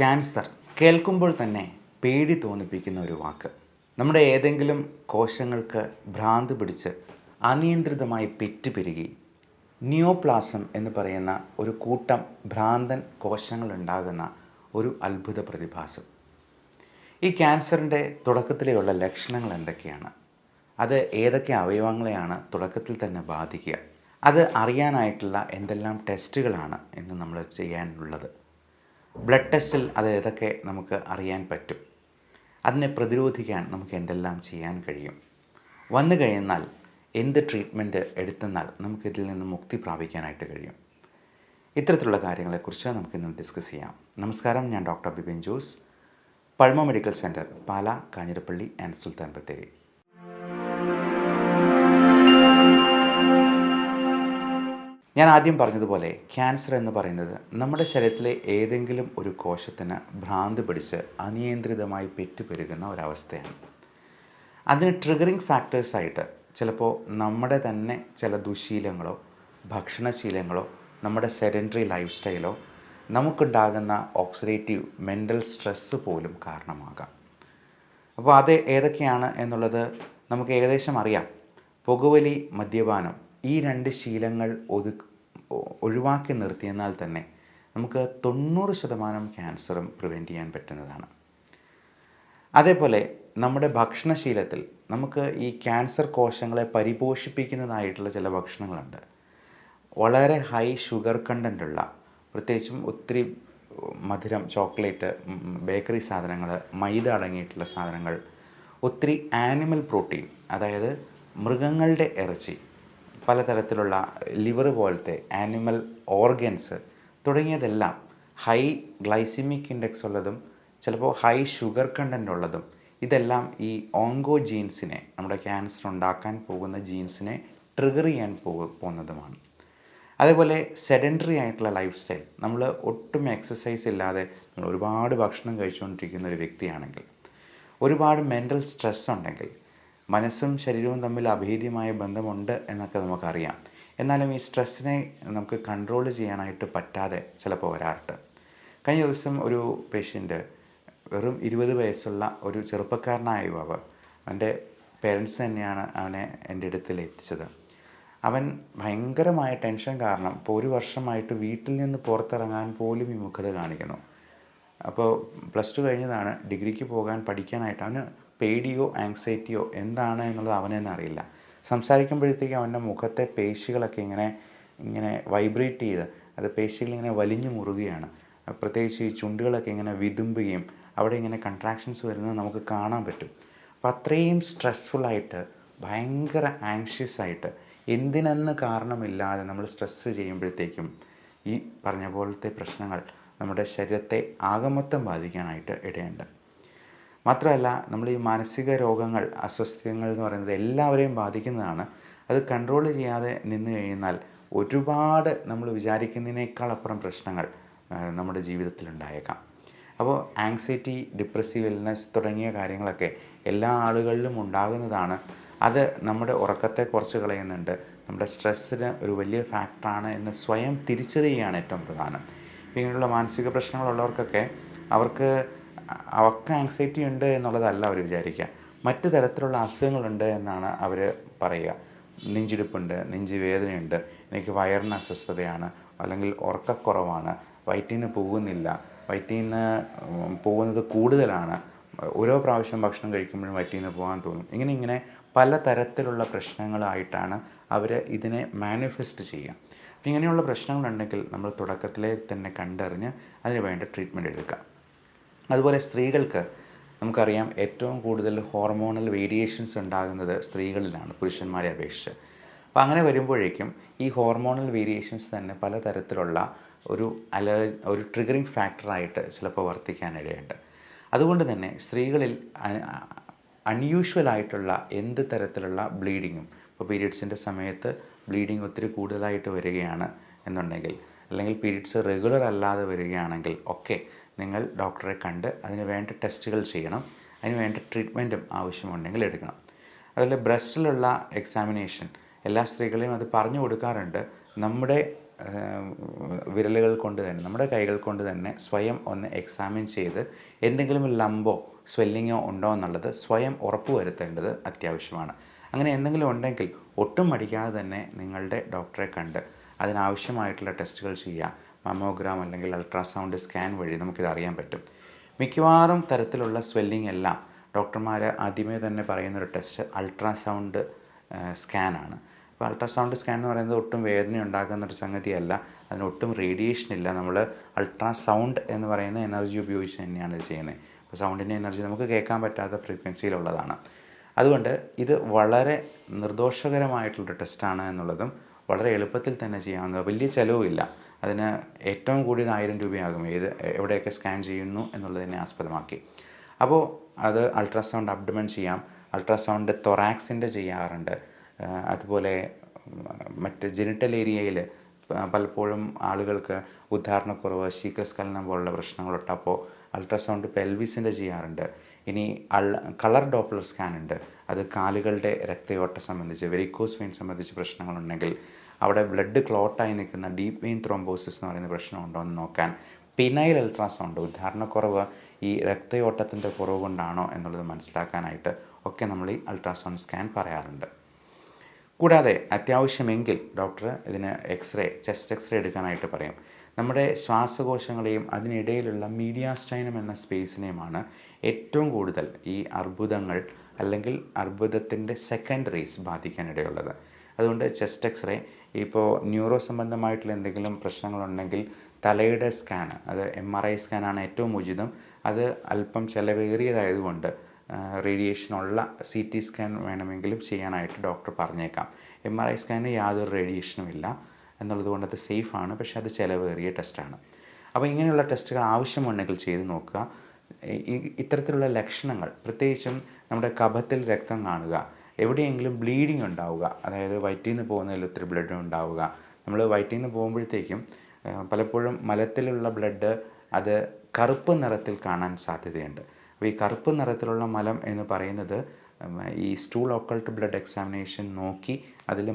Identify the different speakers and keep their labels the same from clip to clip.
Speaker 1: Cancer കേൾക്കുമ്പോൾ തന്നെ പേടി തോന്നിപ്പിക്കുന്ന ഒരു വാക്ക്. നമ്മുടെ ഏതെങ്കിലും കോശങ്ങൾക്ക് ഭ്രാന്ത് പിടിച്ച് അനിയന്ത്രിതമായി പെറ്റുപെരുകി ന്യൂപ്ലാസം എന്ന് പറയുന്ന ഒരു കൂട്ടം ഭ്രാന്തൻ കോശങ്ങൾ ഉണ്ടാകുന്ന ഒരു അത്ഭുത പ്രതിഭാസം. ഈ ക്യാൻസറിന്റെ തുടക്കത്തിലെയുള്ള ലക്ഷണങ്ങൾ എന്തൊക്കെയാണ്? അത് ഏതൊക്കെ അവയവങ്ങളെയാണ് തുടക്കത്തിൽ തന്നെ ബാധിക്കുക? അത് അറിയാനായിട്ടുള്ള എന്തെല്ലാം ടെസ്റ്റുകളാണ് ഇന്ന് നമ്മൾ ചെയ്യാനുള്ളത്? ബ്ലഡ് ടെസ്റ്റിൽ അത് ഏതൊക്കെ നമുക്ക് അറിയാൻ പറ്റും? അതിനെ പ്രതിരോധിക്കാൻ നമുക്ക് എന്തെല്ലാം ചെയ്യാൻ കഴിയും? വന്നു കഴിഞ്ഞാൽ എന്ത് ട്രീറ്റ്മെന്റ് എടുത്തെന്നാൽ നമുക്കിതിൽ നിന്ന് മുക്തി പ്രാപിക്കാനായിട്ട് കഴിയും? ഇത്തരത്തിലുള്ള കാര്യങ്ങളെക്കുറിച്ച് നമുക്കിന്ന് ഡിസ്കസ് ചെയ്യാം. നമസ്കാരം ഞാൻ doctor Bipin Jose. Pulmo medical centre Pala Kanjirappally and Sultan Bathery ഞാൻ ആദ്യം പറഞ്ഞതുപോലെ ക്യാൻസർ എന്ന് പറയുന്നത് നമ്മുടെ ശരീരത്തിലെ ഏതെങ്കിലും ഒരു കോശത്തിന് ഭ്രാന്ത് പിടിച്ച് അനിയന്ത്രിതമായി പെറ്റുപെരുകുന്ന ഒരവസ്ഥയാണ്. അതിന് ട്രിഗറിങ് ഫാക്ടേഴ്സായിട്ട് ചിലപ്പോൾ നമ്മുടെ തന്നെ ചില ദുശീലങ്ങളോ ഭക്ഷണശീലങ്ങളോ നമ്മുടെ സെഡന്ററി ലൈഫ് സ്റ്റൈലോ നമുക്കുണ്ടാകുന്ന ഓക്സിഡേറ്റീവ് മെന്റൽ സ്ട്രെസ്സ് പോലും കാരണമാകാം. അപ്പോൾ അത് ഏതൊക്കെയാണ് എന്നുള്ളത് നമുക്ക് ഏകദേശം അറിയാം. പുകവലി മദ്യപാനം ഈ രണ്ട് ശീലങ്ങൾ ഒതു ഒഴിവാക്കി നിർത്തിയെന്നാൽ തന്നെ നമുക്ക് തൊണ്ണൂറ് ശതമാനം ക്യാൻസറും പ്രിവെന്റ് ചെയ്യാൻ പറ്റുന്നതാണ്. അതേപോലെ നമ്മുടെ ഭക്ഷണശീലത്തിൽ നമുക്ക് ഈ ക്യാൻസർ കോശങ്ങളെ പരിപോഷിപ്പിക്കുന്നതായിട്ടുള്ള ചില ഭക്ഷണങ്ങളുണ്ട്. വളരെ ഹൈ ഷുഗർ കണ്ടന്റ് ഉള്ള പ്രത്യേകിച്ചും ഒത്തിരി മധുരം ചോക്ലേറ്റ് ബേക്കറി സാധനങ്ങൾ മൈദ അടങ്ങിയിട്ടുള്ള സാധനങ്ങൾ ഒത്തിരി ആനിമൽ പ്രോട്ടീൻ അതായത് മൃഗങ്ങളുടെ ഇറച്ചി പലതരത്തിലുള്ള ലിവർ പോലത്തെ ആനിമൽ ഓർഗൻസ് തുടങ്ങിയതെല്ലാം ഹൈ ഗ്ലൈസിമിക് ഇൻഡെക്സ് ഉള്ളതും ചിലപ്പോൾ ഹൈ ഷുഗർ കണ്ടന്റ് ഉള്ളതും ഇതെല്ലാം ഈ ഓങ്കോ ജീൻസിനെ നമ്മുടെ ക്യാൻസർ ഉണ്ടാക്കാൻ പോകുന്ന ജീൻസിനെ ട്രിഗർ ചെയ്യാൻ പോകുന്നതുമാണ്. അതേപോലെ സെഡന്ററി ആയിട്ടുള്ള ലൈഫ് സ്റ്റൈൽ. നമ്മൾ ഒട്ടും എക്സസൈസ് ഇല്ലാതെ നമ്മൾ ഒരുപാട് ഭക്ഷണം കഴിച്ചുകൊണ്ടിരിക്കുന്ന ഒരു വ്യക്തിയാണെങ്കിൽ ഒരുപാട് മെന്റൽ സ്ട്രെസ് ഉണ്ടെങ്കിൽ മനസ്സും ശരീരവും തമ്മിൽ അഭേദ്യമായ ബന്ധമുണ്ട് എന്നൊക്കെ നമുക്കറിയാം. എന്നാലും ഈ സ്ട്രെസ്സിനെ നമുക്ക് കൺട്രോൾ ചെയ്യാനായിട്ട് പറ്റാതെ ചിലപ്പോൾ വരാറുണ്ട്. കഴിഞ്ഞ ദിവസം ഒരു പേഷ്യന്റ് വെറും ഇരുപത് വയസ്സുള്ള ഒരു ചെറുപ്പക്കാരനായ യുവാവ് അവന്റെ പേരൻസ് തന്നെയാണ് അവനെ എന്റെ അടുത്തിൽ എത്തിച്ചത്. അവൻ ഭയങ്കരമായ ടെൻഷൻ കാരണം ഇപ്പോൾ ഒരു വർഷമായിട്ട് വീട്ടിൽ നിന്ന് പുറത്തിറങ്ങാൻ പോലും വിമുഖത കാണിക്കുന്നു. അപ്പോൾ പ്ലസ് ടു കഴിഞ്ഞതാണ് ഡിഗ്രിക്ക് പോകാൻ പഠിക്കാനായിട്ട് അവന് പേടിയോ ആങ്സൈറ്റിയോ എന്താണ് എന്നുള്ളത് അവന് തന്നെ അറിയില്ല. സംസാരിക്കുമ്പോഴത്തേക്കും അവന്റെ മുഖത്തെ പേശികളൊക്കെ ഇങ്ങനെ ഇങ്ങനെ വൈബ്രേറ്റ് ചെയ്ത് അത് പേശികൾ ഇങ്ങനെ വലിഞ്ഞു മുറുകയാണ്. പ്രത്യേകിച്ച് ഈ ചുണ്ടുകളൊക്കെ ഇങ്ങനെ വിതുമ്പുകയും അവിടെ ഇങ്ങനെ കൺട്രാക്ഷൻസ് വരുന്നത് നമുക്ക് കാണാൻ പറ്റും. അപ്പോൾ അത്രയും സ്ട്രെസ്ഫുള്ളായിട്ട് ഭയങ്കര ആങ്ഷ്യസ് ആയിട്ട് എന്തിനെന്ന് കാരണമില്ലാതെ നമ്മൾ സ്ട്രെസ്സ് ചെയ്യുമ്പോഴത്തേക്കും ഈ പറഞ്ഞ പോലത്തെ പ്രശ്നങ്ങൾ നമ്മുടെ ശരീരത്തെ ആകമൊത്തം ബാധിക്കാനായിട്ട് ഇടയുണ്ട്. മാത്രമല്ല നമ്മൾ ഈ മാനസിക രോഗങ്ങൾ അസ്വസ്ഥങ്ങൾ എന്ന് പറയുന്നത് എല്ലാവരെയും ബാധിക്കുന്നതാണ്. അത് കൺട്രോൾ ചെയ്യാതെ നിന്ന് കഴിഞ്ഞാൽ ഒരുപാട് നമ്മൾ വിചാരിക്കുന്നതിനേക്കാൾ അപ്പുറം പ്രശ്നങ്ങൾ നമ്മുടെ ജീവിതത്തിൽ ഉണ്ടായേക്കാം. അപ്പോൾ ആങ്സൈറ്റി ഡിപ്രസീവ് ഇൽനെസ് തുടങ്ങിയ കാര്യങ്ങളൊക്കെ എല്ലാ ആളുകളിലും ഉണ്ടാകുന്നതാണ്. അത് നമ്മുടെ ഉറക്കത്തെ കുറച്ച് കളയുന്നുണ്ട്. നമ്മുടെ സ്ട്രെസ്സിന് ഒരു വലിയ ഫാക്ടറാണ് എന്ന് സ്വയം തിരിച്ചറിയുകയാണ് ഏറ്റവും പ്രധാനം. ഇങ്ങനെയുള്ള മാനസിക പ്രശ്നങ്ങളുള്ളവർക്കൊക്കെ അവർക്ക് അവർക്ക് ആങ്സൈറ്റി ഉണ്ട് എന്നുള്ളതല്ല അവർ വിചാരിക്കുക മറ്റു തരത്തിലുള്ള അസുഖങ്ങളുണ്ട് എന്നാണ് അവർ പറയുക. നെഞ്ചിടിപ്പുണ്ട് നെഞ്ച് വേദനയുണ്ട് എനിക്ക് വയറിന് അസ്വസ്ഥതയാണ് അല്ലെങ്കിൽ ഉറക്കക്കുറവാണ് വയറ്റിൽ നിന്ന് പോകുന്നില്ല വയറ്റിൽ നിന്ന് പോകുന്നത് കൂടുതലാണ് ഓരോ പ്രാവശ്യം ഭക്ഷണം കഴിക്കുമ്പോഴും വയറ്റിൽ നിന്ന് പോകാൻ തോന്നും. ഇങ്ങനെ ഇങ്ങനെ പല തരത്തിലുള്ള പ്രശ്നങ്ങളായിട്ടാണ് അവർ ഇതിനെ മാനിഫെസ്റ്റ് ചെയ്യുക. അപ്പം ഇങ്ങനെയുള്ള പ്രശ്നങ്ങളുണ്ടെങ്കിൽ നമ്മൾ തുടക്കത്തിലേ തന്നെ കണ്ടറിഞ്ഞ് അതിന് വേണ്ട ട്രീറ്റ്മെന്റ് എടുക്കുക. അതുപോലെ സ്ത്രീകൾക്ക് നമുക്കറിയാം ഏറ്റവും കൂടുതൽ ഹോർമോണൽ വേരിയേഷൻസ് ഉണ്ടാകുന്നത് സ്ത്രീകളിലാണ് പുരുഷന്മാരെ അപേക്ഷിച്ച്. അപ്പോൾ അങ്ങനെ വരുമ്പോഴേക്കും ഈ ഹോർമോണൽ വേരിയേഷൻസ് തന്നെ പലതരത്തിലുള്ള ഒരു അല ഒരു ട്രിഗറിങ് ഫാക്ടറായിട്ട് ചിലപ്പോൾ വർത്തിക്കാനിടയുണ്ട്. അതുകൊണ്ട് തന്നെ സ്ത്രീകളിൽ അൺയൂഷ്വൽ ആയിട്ടുള്ള എന്ത് തരത്തിലുള്ള ബ്ലീഡിങ്ങും ഇപ്പോൾ പീരീഡ്സിന്റെ സമയത്ത് ബ്ലീഡിങ് ഒത്തിരി കൂടുതലായിട്ട് വരികയാണ് എന്നുണ്ടെങ്കിൽ അല്ലെങ്കിൽ പീരീഡ്സ് റെഗുലർ അല്ലാതെ വരികയാണെങ്കിൽ ഒക്കെ നിങ്ങൾ ഡോക്ടറെ കണ്ട് അതിന് വേണ്ട ടെസ്റ്റുകൾ ചെയ്യണം. അതിന് വേണ്ട ട്രീറ്റ്മെന്റും ആവശ്യമുണ്ടെങ്കിൽ എടുക്കണം. അതുപോലെ ബ്രസ്റ്റിലുള്ള എക്സാമിനേഷൻ എല്ലാ സ്ത്രീകളെയും അത് പറഞ്ഞു കൊടുക്കാറുണ്ട്. നമ്മുടെ വിരലുകൾ കൊണ്ട് തന്നെ നമ്മുടെ കൈകൾ കൊണ്ട് തന്നെ സ്വയം ഒന്ന് എക്സാമിൻ ചെയ്ത് എന്തെങ്കിലും ലംബോ സ്വെല്ലിങ്ങോ ഉണ്ടോ എന്നുള്ളത് സ്വയം ഉറപ്പുവരുത്തേണ്ടത് അത്യാവശ്യമാണ്. അങ്ങനെ എന്തെങ്കിലും ഉണ്ടെങ്കിൽ ഒട്ടും മടിക്കാതെ തന്നെ നിങ്ങളുടെ ഡോക്ടറെ കണ്ട് അതിനാവശ്യമായിട്ടുള്ള ടെസ്റ്റുകൾ ചെയ്യുക. മമ്മോഗ്രാം അല്ലെങ്കിൽ അൾട്രാസൗണ്ട് സ്കാൻ വഴി നമുക്കിത് അറിയാൻ പറ്റും. മിക്കവാറും തരത്തിലുള്ള സ്വെല്ലിംഗ് എല്ലാം ഡോക്ടർമാർ ആദ്യമേ തന്നെ പറയുന്നൊരു ടെസ്റ്റ് അൾട്രാസൗണ്ട് സ്കാനാണ് അപ്പോൾ അൾട്രാസൗണ്ട് സ്കാൻ എന്ന് പറയുന്നത് ഒട്ടും വേദന ഉണ്ടാക്കുന്ന ഒരു സംഗതിയല്ല. അതിന് ഒട്ടും റേഡിയേഷൻ ഇല്ല. നമ്മൾ അൾട്രാസൗണ്ട് എന്ന് പറയുന്ന എനർജി ഉപയോഗിച്ച് തന്നെയാണ് ഇത് ചെയ്യുന്നത്. അപ്പോൾ സൗണ്ടിന്റെ എനർജി നമുക്ക് കേൾക്കാൻ പറ്റാത്ത ഫ്രീക്വൻസിയിലുള്ളതാണ് അതുകൊണ്ട് ഇത് വളരെ നിർദോഷകരമായിട്ടുള്ള ടെസ്റ്റാണ് എന്നുള്ളതും വളരെ എളുപ്പത്തിൽ തന്നെ ചെയ്യാവുന്ന വലിയ ചിലവുമില്ല. അതിന് ഏറ്റവും കൂടിയത് ആയിരം രൂപയാകും. ഏത് എവിടെയൊക്കെ സ്കാൻ ചെയ്യുന്നു എന്നുള്ളതിനെ ആസ്പദമാക്കി. അപ്പോൾ അത് അൾട്രാസൗണ്ട് അബ്ഡമൻ ചെയ്യാം. അൾട്രാസൗണ്ട് തൊറാക്സിന്റെ ചെയ്യാറുണ്ട്. അതുപോലെ മറ്റ് ജെനിറ്റൽ ഏരിയയിൽ പലപ്പോഴും ആളുകൾക്ക് ഉദ്ധാരണക്കുറവ് ശീഘ്രസ്ഖലനം പോലുള്ള പ്രശ്നങ്ങളുള്ളപ്പോൾ അൾട്രാസൗണ്ട് പെൽവിസിന്റെ ചെയ്യാറുണ്ട്. ഇനി കളർ ഡോപ്ലർ സ്കാൻ ഉണ്ട്. അത് കാലുകളുടെ രക്തയോട്ടം സംബന്ധിച്ച് വെരിക്കോസ് വെയിൻ സംബന്ധിച്ച് പ്രശ്നങ്ങളുണ്ടെങ്കിൽ അവിടെ ബ്ലഡ് ക്ലോട്ടായി നിൽക്കുന്ന ഡീപ്പ് വെയിൻ ത്രോംബോസിസ് എന്ന് പറയുന്ന പ്രശ്നമുണ്ടോ എന്ന് നോക്കാൻ പിനൈൽ അൾട്രാസൗണ്ട് ഉദാഹരണക്കുറവ് ഈ രക്തയോട്ടത്തിന്റെ കുറവ് കൊണ്ടാണോ എന്നുള്ളത് മനസ്സിലാക്കാനായിട്ട് ഒക്കെ നമ്മൾ ഈ അൾട്രാസൗണ്ട് സ്കാൻ പറയാറുണ്ട്. കൂടാതെ അത്യാവശ്യമെങ്കിൽ ഡോക്ടർ ഇതിന് X ray chest X ray എടുക്കാനായിട്ട് പറയും. നമ്മുടെ ശ്വാസകോശങ്ങളെയും അതിനിടയിലുള്ള മീഡിയാസ്റ്റൈനം എന്ന സ്പേസിനെയുമാണ് ഏറ്റവും കൂടുതൽ ഈ അർബുദങ്ങൾ അല്ലെങ്കിൽ അർബുദത്തിന്റെ സെക്കൻഡറീസ് ബാധിക്കാനിടയുള്ളത്. അതുകൊണ്ട് ചെസ്റ്റ് എക്സ്റേ ഇപ്പോൾ ന്യൂറോ സംബന്ധമായിട്ടുള്ള എന്തെങ്കിലും പ്രശ്നങ്ങളുണ്ടെങ്കിൽ തലയുടെ സ്കാൻ അത് എം ആർ ഐ സ്കാനാണ് ഏറ്റവും ഉചിതം. അത് അല്പം ചിലവേറിയതായതുകൊണ്ട് റേഡിയേഷൻ ഉള്ള സി ടി സ്കാൻ വേണമെങ്കിലും ചെയ്യാനായിട്ട് ഡോക്ടർ പറഞ്ഞേക്കാം. എം ആർ ഐ സ്കാനിന് യാതൊരു റേഡിയേഷനും ഇല്ല. എന്നുള്ളത് കൊണ്ട് അത് സേഫാണ് പക്ഷേ അത് ചിലവേറിയ ടെസ്റ്റാണ് അപ്പോൾ ഇങ്ങനെയുള്ള ടെസ്റ്റുകൾ ആവശ്യമുണ്ടെങ്കിൽ ചെയ്ത് നോക്കുക. ഇത്തരത്തിലുള്ള ലക്ഷണങ്ങൾ പ്രത്യേകിച്ചും നമ്മുടെ കഫത്തിൽ രക്തം കാണുക എവിടെയെങ്കിലും ബ്ലീഡിങ് ഉണ്ടാവുക അതായത് വയറ്റിൽ നിന്ന് പോകുന്നതിൽ ഒത്തിരി ബ്ലഡ് ഉണ്ടാവുക. നമ്മൾ വയറ്റിൽ നിന്ന് പോകുമ്പോഴത്തേക്കും പലപ്പോഴും മലത്തിലുള്ള ബ്ലഡ് അത് കറുപ്പ് നിറത്തിൽ കാണാൻ സാധ്യതയുണ്ട്. അപ്പോൾ ഈ കറുപ്പ് നിറത്തിലുള്ള മലം എന്ന് പറയുന്നത് ഈ സ്റ്റൂൾ ഒക്കൾട്ട് ബ്ലഡ് എക്സാമിനേഷൻ നോക്കി അതിൽ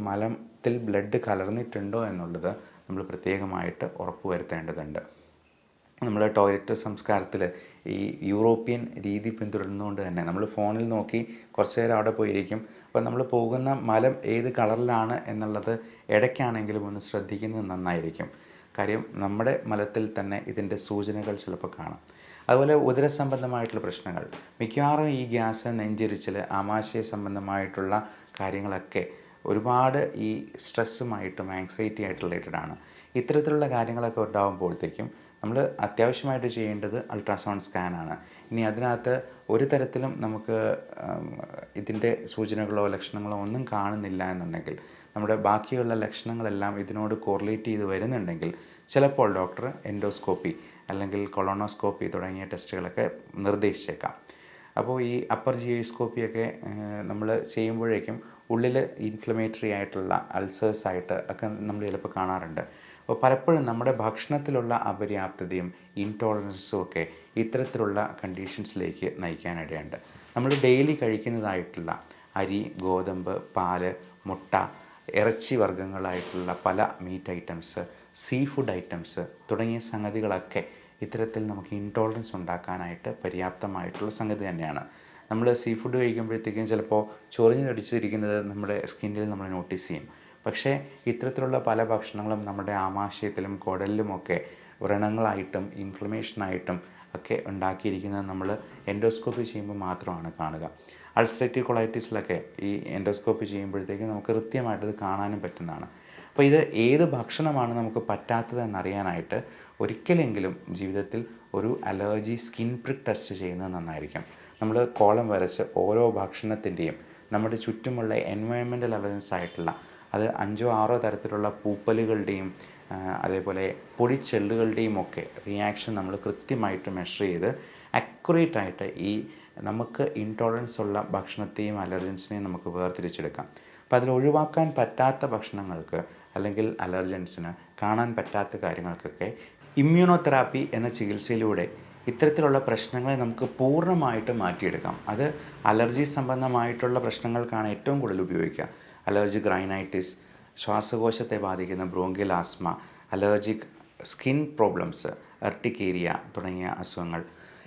Speaker 1: മലത്തിൽ ബ്ലഡ് കലർന്നിട്ടുണ്ടോ എന്നുള്ളത് നമ്മൾ പ്രത്യേകമായിട്ട് ഉറപ്പുവരുത്തേണ്ടതുണ്ട്. നമ്മൾ ടോയ്ലറ്റ് സംസ്കാരത്തിൽ ഈ യൂറോപ്യൻ രീതി പിന്തുടരുന്നതുകൊണ്ട് തന്നെ നമ്മൾ ഫോണിൽ നോക്കി കുറച്ച് നേരം അവിടെ പോയിരിക്കും. അപ്പോൾ നമ്മൾ പോകുന്ന മലം ഏത് കളറിലാണ് എന്നുള്ളത് ഇടയ്ക്കാണെങ്കിലും ഒന്ന് ശ്രദ്ധിക്കുന്നത് നന്നായിരിക്കും. കാര്യം നമ്മുടെ മലത്തിൽ തന്നെ ഇതിന്റെ സൂചനകൾ ചിലപ്പോൾ കാണാം. അതുപോലെ ഉദര സംബന്ധമായിട്ടുള്ള പ്രശ്നങ്ങൾ. മിക്കവാറും ഈ ഗ്യാസ് നെഞ്ചിരിച്ചിൽ ആമാശയ സംബന്ധമായിട്ടുള്ള കാര്യങ്ങളൊക്കെ ഒരുപാട് ഈ സ്ട്രെസ്സുമായിട്ടും ആങ്സൈറ്റി ആയിട്ട് റിലേറ്റഡ് ആണ്. ഇത്തരത്തിലുള്ള കാര്യങ്ങളൊക്കെ ഉണ്ടാകുമ്പോഴത്തേക്കും നമ്മൾ അത്യാവശ്യമായിട്ട് ചെയ്യേണ്ടത് അൾട്രാസൗണ്ട് സ്കാനാണ് ഇനി അതിനകത്ത് ഒരു തരത്തിലും നമുക്ക് ഇതിന്റെ സൂചനകളോ ലക്ഷണങ്ങളോ ഒന്നും കാണുന്നില്ല എന്നുണ്ടെങ്കിൽ നമ്മുടെ ബാക്കിയുള്ള ലക്ഷണങ്ങളെല്ലാം ഇതിനോട് കോറിലേറ്റ് ചെയ്ത് വരുന്നുണ്ടെങ്കിൽ ചിലപ്പോൾ ഡോക്ടർ എൻഡോസ്കോപ്പി അല്ലെങ്കിൽ കൊളോണോസ്കോപ്പി തുടങ്ങിയ ടെസ്റ്റുകളൊക്കെ നിർദ്ദേശിച്ചേക്കാം. അപ്പോൾ ഈ അപ്പർ ജിയോസ്കോപ്പിയൊക്കെ നമ്മൾ ചെയ്യുമ്പോഴേക്കും ഉള്ളിൽ ഇൻഫ്ലമേറ്ററി ആയിട്ടുള്ള അൾസേഴ്സ് ആയിട്ട് ഒക്കെ നമ്മൾ ചിലപ്പോൾ കാണാറുണ്ട്. അപ്പോൾ പലപ്പോഴും നമ്മുടെ ഭക്ഷണത്തിലുള്ള അപര്യാപ്തതയും ഇൻടോളറൻസും ഒക്കെ ഇത്തരത്തിലുള്ള കണ്ടീഷൻസിലേക്ക് നയിക്കാനിടയുണ്ട്. നമ്മൾ ഡെയിലി കഴിക്കുന്നതായിട്ടുള്ള അരി ഗോതമ്പ് പാൽ മുട്ട ഇറച്ചി വർഗങ്ങളായിട്ടുള്ള പല meat items sea food items തുടങ്ങിയ സംഗതികളൊക്കെ ഇത്തരത്തിൽ നമുക്ക് ഇൻടോളറൻസ് ഉണ്ടാക്കാനായിട്ട് പര്യാപ്തമായിട്ടുള്ള സംഗതി തന്നെയാണ്. നമ്മൾ സീ ഫുഡ് കഴിക്കുമ്പോഴത്തേക്കും ചിലപ്പോൾ ചൊറിഞ്ഞു തടിച്ചിരിക്കുന്നത് നമ്മുടെ സ്കിന്നിൽ നമ്മൾ നോട്ടീസ് ചെയ്യും. പക്ഷേ ഇത്തരത്തിലുള്ള പല ഭക്ഷണങ്ങളും നമ്മുടെ ആമാശയത്തിലും കുടലിലുമൊക്കെ വ്രണങ്ങളായിട്ടും ഇൻഫ്ലമേഷനായിട്ടും ഒക്കെ ഉണ്ടാക്കിയിരിക്കുന്നത് നമ്മൾ എൻഡോസ്കോപ്പി ചെയ്യുമ്പോൾ മാത്രമാണ് കാണുക. അൾസറേറ്റീവ് കൊളൈറ്റിസിലൊക്കെ ഈ എൻഡോസ്കോപ്പി ചെയ്യുമ്പോഴത്തേക്കും നമുക്ക് കൃത്യമായിട്ട് ഇത് കാണാനും പറ്റുന്നതാണ്. അപ്പോൾ ഇത് ഏത് ഭക്ഷണമാണ് നമുക്ക് പറ്റാത്തത് എന്നറിയാനായിട്ട് ഒരിക്കലെങ്കിലും ജീവിതത്തിൽ ഒരു അലർജി സ്കിൻ പ്രിക് ടെസ്റ്റ് ചെയ്യുന്നത് നന്നായിരിക്കും. നമ്മൾ കോളം വരച്ച് ഓരോ ഭക്ഷണത്തിന്റെയും നമ്മുടെ ചുറ്റുമുള്ള എൻവയോൺമെന്റൽ അലർജൻസ് ആയിട്ടുള്ള അത് അഞ്ചോ ആറോ തരത്തിലുള്ള പൂപ്പലുകളുടെയും അതേപോലെ പൊടിച്ചെള്ളുകളുടെയും ഒക്കെ റിയാക്ഷൻ നമ്മൾ കൃത്യമായിട്ട് മെഷർ ചെയ്ത് അക്യുറേറ്റ് ആയിട്ട് ഈ നമുക്ക് ഇൻടോളറൻസ് ഉള്ള ഭക്ഷണത്തെയും അലർജൻസിനെയും നമുക്ക് വേർതിരിച്ചെടുക്കാം. അപ്പോൾ അതിൽ ഒഴിവാക്കാൻ പറ്റാത്ത ഭക്ഷണങ്ങൾക്ക് അല്ലെങ്കിൽ അലർജൻസിന് കാണാൻ പറ്റാത്ത കാര്യങ്ങൾക്കൊക്കെ ഇമ്മ്യൂണോതെറാപ്പി എന്ന ചികിത്സയിലൂടെ ഇത്തരത്തിലുള്ള പ്രശ്നങ്ങളെ നമുക്ക് പൂർണമായിട്ട് മാറ്റിയെടുക്കാം. അത് അലർജി സംബന്ധമായിട്ടുള്ള പ്രശ്നങ്ങൾക്കാണ് ഏറ്റവും കൂടുതൽ ഉപയോഗിക്കുക. അലർജി ഗ്രൈനൈറ്റിസ് ശ്വാസകോശത്തെ ബാധിക്കുന്ന bronchial asthma allergic skin problems urticaria തുടങ്ങിയ അസുഖങ്ങൾ.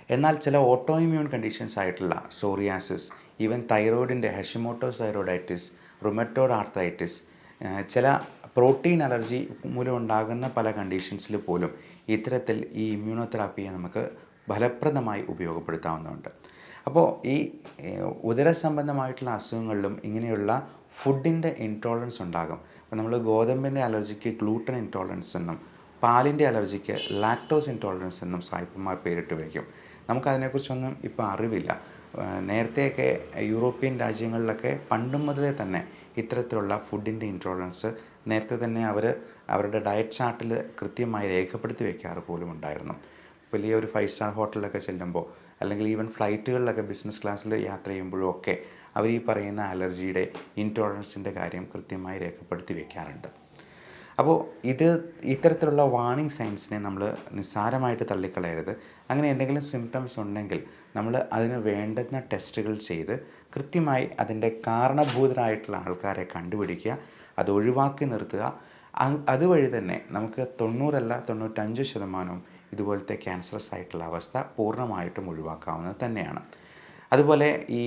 Speaker 1: എന്നാൽ ചില ഓട്ടോ ഇമ്മ്യൂൺ കണ്ടീഷൻസ് ആയിട്ടുള്ള സോറിയാസിസ് ഈവൻ തൈറോയിഡിന്റെ ഹെഷിമോട്ടോ തൈറോയിഡൈറ്റിസ് റുമറ്റോഡ് ആർത്തൈറ്റിസ് ചില പ്രോട്ടീൻ അലർജി മൂലം ഉണ്ടാകുന്ന പല കണ്ടീഷൻസിൽ പോലും ഇത്തരത്തിൽ ഈ ഇമ്മ്യൂണോതെറാപ്പിയെ നമുക്ക് ഫലപ്രദമായി ഉപയോഗപ്പെടുത്താവുന്നതുണ്ട്. അപ്പോൾ ഈ ഉദരസംബന്ധമായിട്ടുള്ള ഉദര സംബന്ധമായിട്ടുള്ള അസുഖങ്ങളിലും ഇങ്ങനെയുള്ള ഫുഡിന്റെ ഇൻടോളറൻസ് ഉണ്ടാകും. അപ്പോൾ നമ്മൾ ഗോതമ്പിന്റെ അലർജിക്ക് ഗ്ലൂട്ടൻ ഇൻടോളറൻസ് എന്നും പാലിന്റെ അലർജിക്ക് ലാക്ടോസ് ഇൻടോളറൻസ് എന്നും സായിപ്പന്മാർ പേരിട്ട് വയ്ക്കും നമുക്കതിനെക്കുറിച്ചൊന്നും ഇപ്പോൾ അറിവില്ല. നേരത്തെയൊക്കെ യൂറോപ്യൻ രാജ്യങ്ങളിലൊക്കെ പണ്ടും മുതലേ തന്നെ ഇത്തരത്തിലുള്ള ഫുഡിന്റെ ഇൻടോളറൻസ് നേരത്തെ തന്നെ അവർ അവരുടെ ഡയറ്റ് ചാർട്ടിൽ കൃത്യമായി രേഖപ്പെടുത്തി വയ്ക്കാറ് പോലും ഉണ്ടായിരുന്നു വലിയ ഒരു ഫൈവ് സ്റ്റാർ ഹോട്ടലിലൊക്കെ ചെല്ലുമ്പോൾ അല്ലെങ്കിൽ ഈവൻ ഫ്ലൈറ്റുകളിലൊക്കെ ബിസിനസ് ക്ലാസ്സിൽ യാത്ര ചെയ്യുമ്പോഴും ഒക്കെ അവർ ഈ പറയുന്ന അലർജിയുടെ ഇൻടോളറൻസിന്റെ കാര്യം കൃത്യമായി രേഖപ്പെടുത്തി വെക്കാറുണ്ട്. അപ്പോൾ ഇത് ഇത്തരത്തിലുള്ള വാർണിംഗ് സൈൻസിനെ നമ്മൾ നിസ്സാരമായിട്ട് തള്ളിക്കളയരുത്. അങ്ങനെ എന്തെങ്കിലും സിംറ്റംസ് ഉണ്ടെങ്കിൽ നമ്മൾ അതിന് വേണ്ടുന്ന ടെസ്റ്റുകൾ ചെയ്ത് കൃത്യമായി അതിന്റെ കാരണഭൂതരായിട്ടുള്ള ആൾക്കാരെ കണ്ടുപിടിക്കുക അത് ഒഴിവാക്കി നിർത്തുക. അതുവഴി തന്നെ നമുക്ക് തൊണ്ണൂറല്ല തൊണ്ണൂറ്റഞ്ച് ശതമാനവും ഇതുപോലത്തെ ക്യാൻസറസ് ആയിട്ടുള്ള അവസ്ഥ പൂർണമായിട്ടും ഒഴിവാക്കാവുന്നത് തന്നെയാണ്. അതുപോലെ ഈ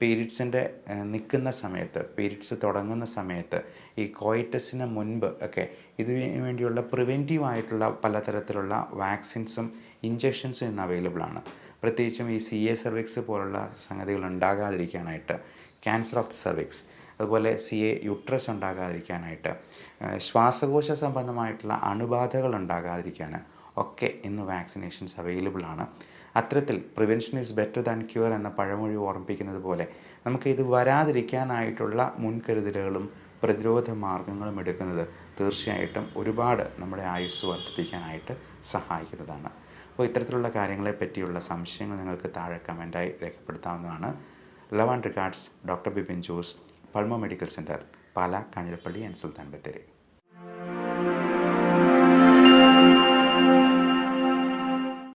Speaker 1: പീരീഡ്സിന്റെ നിൽക്കുന്ന സമയത്ത് പീരീഡ്സ് തുടങ്ങുന്ന സമയത്ത് ഈ കോയിറ്റസിന് മുൻപ് ഒക്കെ ഇതിനു വേണ്ടിയുള്ള പ്രിവെന്റീവ് ആയിട്ടുള്ള പലതരത്തിലുള്ള വാക്സിൻസും ഇഞ്ചക്ഷൻസും ഇന്ന് അവൈലബിൾ ആണ്. പ്രത്യേകിച്ചും ഈ സി എ സെർവിക്സ് പോലുള്ള സംഗതികൾ ഉണ്ടാകാതിരിക്കാനായിട്ട് ക്യാൻസർ ഓഫ് ദി സെർവിക്സ് അതുപോലെ സി എ യുട്രസ് ഉണ്ടാകാതിരിക്കാനായിട്ട് ശ്വാസകോശ സംബന്ധമായിട്ടുള്ള അണുബാധകൾ ഉണ്ടാകാതിരിക്കാൻ ഒക്കെ ഇന്ന് വാക്സിനേഷൻസ് അവൈലബിൾ ആണ്. അത്തരത്തിൽ prevention is better than cure എന്ന പഴമൊഴി ഓർമ്മിപ്പിക്കുന്നത് പോലെ നമുക്ക് ഇത് വരാതിരിക്കാനായിട്ടുള്ള മുൻകരുതലുകളും പ്രതിരോധ മാർഗങ്ങളും എടുക്കുന്നത് തീർച്ചയായിട്ടും ഒരുപാട് നമ്മുടെ ആയുസ് വർദ്ധിപ്പിക്കാനായിട്ട് സഹായിക്കുന്നതാണ്. അപ്പോൾ ഇത്തരത്തിലുള്ള കാര്യങ്ങളെ പറ്റിയുള്ള സംശയങ്ങൾ നിങ്ങൾക്ക് താഴെ കമന്റായി രേഖപ്പെടുത്താവുന്നതാണ്. Love and regards doctor Bipin Jose pulmo medical centre Pala Kanjirappally and Sultan Bathery.